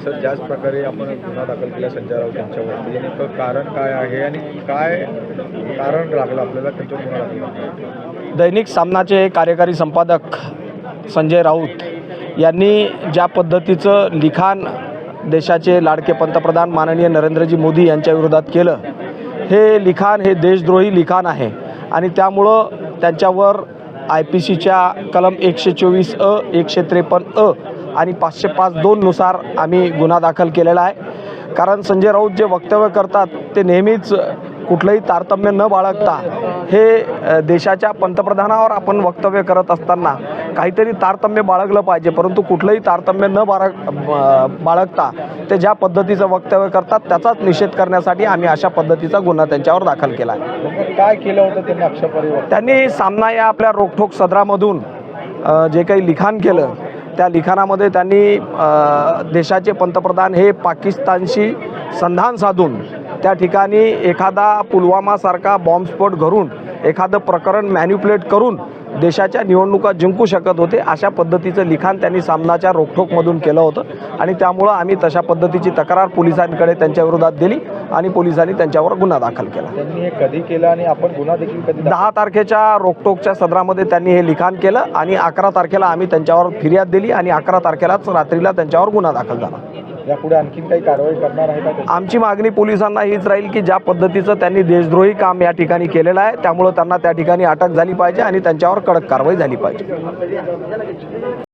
तसंच ज्याच प्रकारे आपण गुन्हा दाखल केला संजय राऊत यांच्यावरती नेमकं कारण काय आहे आणि काय कारण लागलं आपल्याला त्यांच्यावर गुन्हा दाखल दैनिक सामनाचे कार्यकारी संपादक संजय राऊत यांनी ज्या पद्धतीचं लिखाण देशाचे लाडके पंतप्रधान माननीय नरेंद्रजी मोदी यांच्या विरोधात केलं हे लिखाण हे देशद्रोही लिखाण आहे. आणि त्यामुळं त्यांच्यावर आय पी सीच्या कलम एकशे चोवीस अ एकशे त्रेपन्न अ आणि पाचशे पाच दोननुसार आम्ही गुन्हा दाखल केलेला आहे. कारण संजय राऊत जे वक्तव्य करतात ते नेहमीच कुठलंही तारतम्य न बाळगता हे देशाच्या पंतप्रधानावर आपण वक्तव्य करत असताना काहीतरी तारतम्य बाळगलं पाहिजे. परंतु कुठलंही तारतम्य न बाळग बाळगता ते ज्या पद्धतीचं वक्तव्य करतात त्याचाच निषेध करण्यासाठी आम्ही अशा पद्धतीचा गुन्हा त्यांच्यावर दाखल केला आहे. काय केलं होतं त्यांनी त्यांनी सामना या आपल्या रोखठोक सदरामधून जे काही लिखाण केलं त्या लिखाणामध्ये त्यांनी देशाचे पंतप्रधान हे पाकिस्तानशी संधान साधून त्या ठिकाणी एखादा पुलवामासारखा बॉम्बस्फोट घडून एखादं प्रकरण मॅन्युप्युलेट करून देशाच्या निवडणुका जिंकू शकत होते अशा पद्धतीचं लिखाण त्यांनी सामनाच्या रोखठोकमधून केलं होतं. आणि त्यामुळं आम्ही तशा पद्धतीची तक्रार पोलिसांकडे त्यांच्या विरोधात दिली. आणि पोलिसांनी त्यांच्यावर गुन्हा दाखल केला. त्यांनी हे कधी केलं आणि आपण गुन्हा देखील कधी दहा तारखेच्या रोकटोकच्या सदरामध्ये त्यांनी हे लिखाण केलं आणि अकरा तारखेला आम्ही त्यांच्यावर फिर्याद दिली आणि अकरा तारखेलाच रात्रीला त्यांच्यावर गुन्हा दाखल झाला. यापुढे आणखीन काही कारवाई करणार आहे का? आमची मागणी पोलिसांना हीच राहील की ज्या पद्धतीचं त्यांनी देशद्रोही काम या ठिकाणी केलेलं आहे त्यामुळं त्यांना त्या ठिकाणी अटक झाली पाहिजे आणि त्यांच्यावर कडक कारवाई झाली पाहिजे.